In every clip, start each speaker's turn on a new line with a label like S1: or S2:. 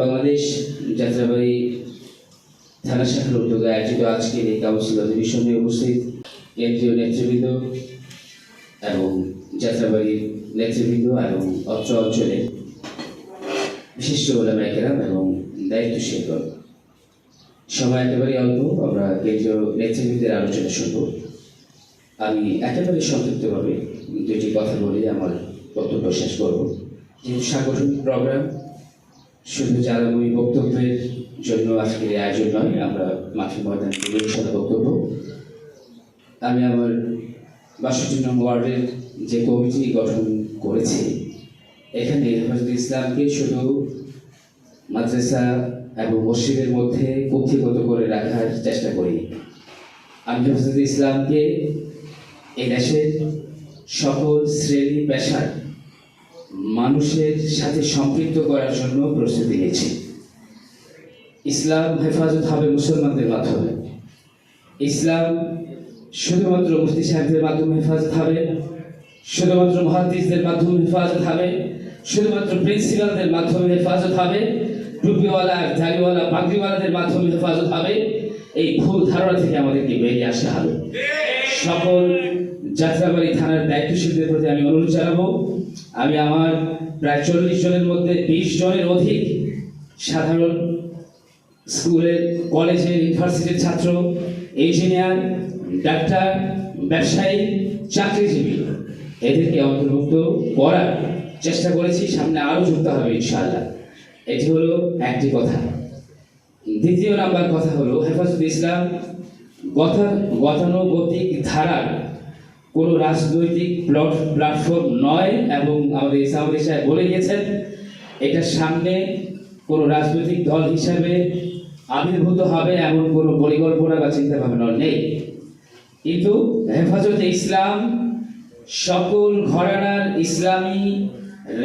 S1: বাংলাদেশ যাত্রাবাড়ি থানা শাখার উদ্যোগে আয়োজিত আজকের এই কাউন্সিল অধিবেশনে উপস্থিত কেন্দ্রীয় নেতৃবৃন্দ এবং যাত্রাবাড়ির নেতৃবৃন্দ এবং অত্র অঞ্চলে বিশিষ্ট ওলামাইকেরাম এবং দায়িত্বশীলগণ সময় একেবারে অল্প, আমরা কেন্দ্রীয় নেতৃবৃন্দের আলোচনা শুনব। আমি একেবারে সংক্ষিপ্তভাবে দুটি কথা বলে আমার বক্তব্য শেষ করব। যেহেতু সাংগঠনিক প্রোগ্রাম শুধু জানাবই বক্তব্যের জন্য আজকের আয়োজন নয়, আমরা মাঠে ময়দানে সাথে বক্তব্য। আমি আমার বাষট্টি নং ওয়ার্ডের যে কমিটি গঠন করেছি, এখানে হেফাজত ইসলামকে শুধু মাদ্রাসা এবং মসজিদের মধ্যে কুক্ষিগত করে রাখার চেষ্টা করি। আমি হেফাজত ইসলামকে এই দেশের সকল শ্রেণি পেশার মানুষের সাথে সম্পৃক্ত করার জন্য প্রস্তুতি নিয়েছি। ইসলাম হেফাজত হবে মুসলমানদের মাধ্যমে। ইসলাম শুধুমাত্র মুফতি সাহেবদের মাধ্যমে হেফাজত হবে, শুধুমাত্র মহাদিসদের মাধ্যমে হেফাজত হবে, শুধুমাত্র প্রিন্সিপালদের মাধ্যমে হেফাজত হবে টুপিওয়ালা দাড়িওয়ালা পাগড়িওয়ালাদের মাধ্যমে হেফাজত হবে, এই ভুল ধারণা থেকে আমাদেরকে বেরিয়ে আসতে হবে। সকল যাত্রাবাড়ি থানার দায়িত্বশীলদের প্রতি আমি অনুরোধ জানাব আমি আমার প্রায় চল্লিশ জনের মধ্যে বিশ জনের অধিক সাধারণ স্কুলের কলেজের ইউনিভার্সিটির ছাত্র ইঞ্জিনিয়ার ডাক্তার, ব্যবসায়ী, চাকরিজীবী এদেরকে অন্তর্ভুক্ত করার চেষ্টা করেছি, সামনে আরও যুক্ত হবে ইনশাআল্লাহ। এটি হলো একটি কথা। দ্বিতীয় নাম্বার কথা হলো হেফাজত ইসলাম গতা গতানুগতিক ধারার কোনো রাজনৈতিক প্ল্যাটফর্ম নয় এবং আমাদের ইসলামী সাহেব বলে গিয়েছেন, এটা সামনে কোনো রাজনৈতিক দল হিসাবে আবির্ভূত হবে এমন কোনো পরিকল্পনা বা চিন্তা ভাবনা নেই। কিন্তু হেফাজতে ইসলাম, সকল ঘরানার ইসলামী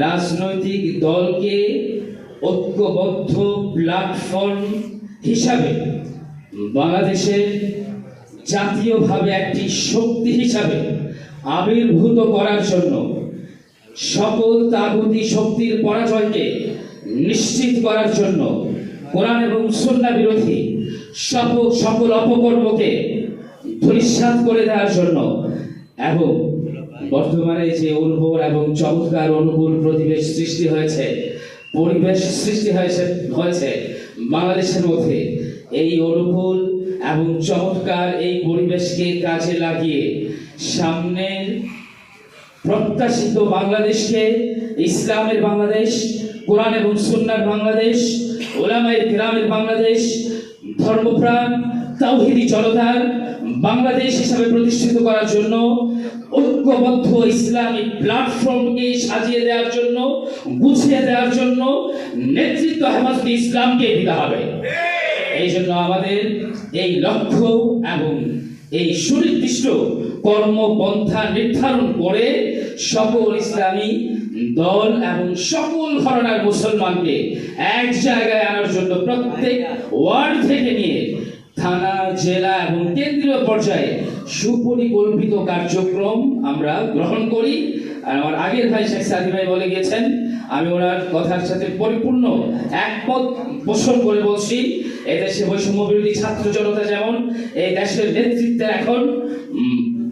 S1: রাজনৈতিক দলকে ঐক্যবদ্ধ প্ল্যাটফর্ম হিসাবে বাংলাদেশের জাতীয়ভাবে একটি শক্তি হিসাবে আবির্ভূত করার জন্য সকল তাগুতি শক্তির পরাজয়কে নিশ্চিত করার জন্য কোরআন এবং সন্না বিরোধী সকল সকল অপকর্মকে ধূলিসাৎ করে দেওয়ার জন্য এবং বর্তমানে যে উর্বর এবং চমৎকার অনুকূল প্রতিবেশ সৃষ্টি হয়েছে, পরিবেশ সৃষ্টি হয়েছে হয়েছে বাংলাদেশের মধ্যে, এই অনুকূল এবং চমৎকার এই পরিবেশকে কাজে লাগিয়ে সামনের প্রত্যাশিত বাংলাদেশকে ইসলামের বাংলাদেশ কোরআন এবং সুন্নার বাংলাদেশ ওলামায়ের গ্রামের বাংলাদেশ ধর্মপ্রাণ তাওহিদি জনতার বাংলাদেশ হিসাবে প্রতিষ্ঠিত করার জন্য ঐক্যবদ্ধ ইসলামী প্ল্যাটফর্মকে সাজিয়ে দেওয়ার জন্য গুছিয়ে দেওয়ার জন্য নেতৃত্ব হেফাজত ইসলামকে দিতে হবে। এই জন্য আমাদের এই লক্ষ্য এবং এই সুনির্দিষ্ট কর্মপন্থা নির্ধারণ করে সকল ইসলামী দল এবং সকল ধরনের মুসলমানকে এক জায়গায় আনার জন্য প্রত্যেক ওয়ার্ড থেকে নিয়ে থানা, জেলা এবং কেন্দ্রীয় পর্যায়ে সুপরিকল্পিত কার্যক্রম আমরা গ্রহণ করি। আর আমার আগের ভাই শেখ সাদি ভাই বলে গিয়েছেন, আমি ওনার কথার সাথে পরিপূর্ণ একমত পোষণ করে বলছি। এদেশে বৈষম্য বিরোধী ছাত্র জনতা যেমন, এই দেশের নেতৃত্বের এখন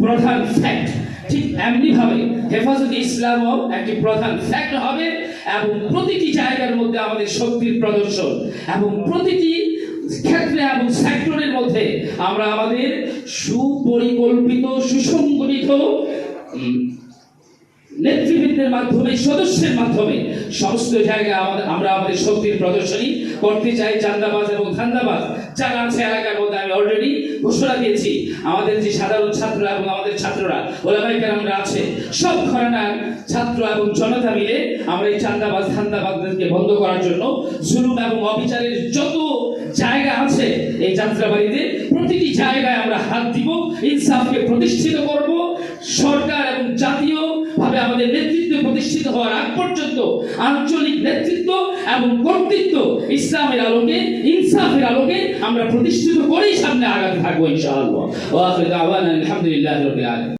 S1: প্রধান ফ্যাক্ট ঠিক এমনি ভাবে হেফাজত ইসলামও একটি প্রধান ফ্যাক্ট হবে এবং প্রতিটি জায়গার মধ্যে আমাদের শক্তির প্রদর্শন এবং প্রতিটি ক্ষেত্রে এবং সেক্টরের মধ্যে আমরা আমাদের সুপরিকল্পিত, সুসংগঠিত মাধ্যমে, সদস্যের মাধ্যমে সমস্ত জায়গায় আমাদের, আমরা আমাদের শক্তির প্রদর্শনী করতে চাই, চান্দাবাজ এবং ধান্দাবাজ। যারা আছে এলাকার মধ্যে, আমি অলরেডি ঘোষণা দিয়েছি, আমাদের যে সাধারণ ছাত্ররা এবং আমাদের ছাত্ররা আমরা আছে, সব ঘরানার ছাত্র এবং জনতা মিলে আমরা এই চান্দাবাজ, ধান্দাবাজদেরকে বন্ধ করার জন্য জুলুম এবং অবিচারের যত জায়গা আছে, এই যাত্রাবাড়িতে প্রতিটি জায়গায় আমরা হাত দিব, ইনসাফকে প্রতিষ্ঠিত করব, সরকার এবং জাতীয় ভাবে আমাদের নেতৃত্ব প্রতিষ্ঠিত হওয়ার আগ পর্যন্ত আঞ্চলিক নেতৃত্ব এবং কর্তৃত্ব ইসলামের আলোকে, ইনসাফের আলোকে আমরা প্রতিষ্ঠিত করেই সামনে আগাতে থাকব ইনশাআল্লাহ। আলহামদুলিল্লাহি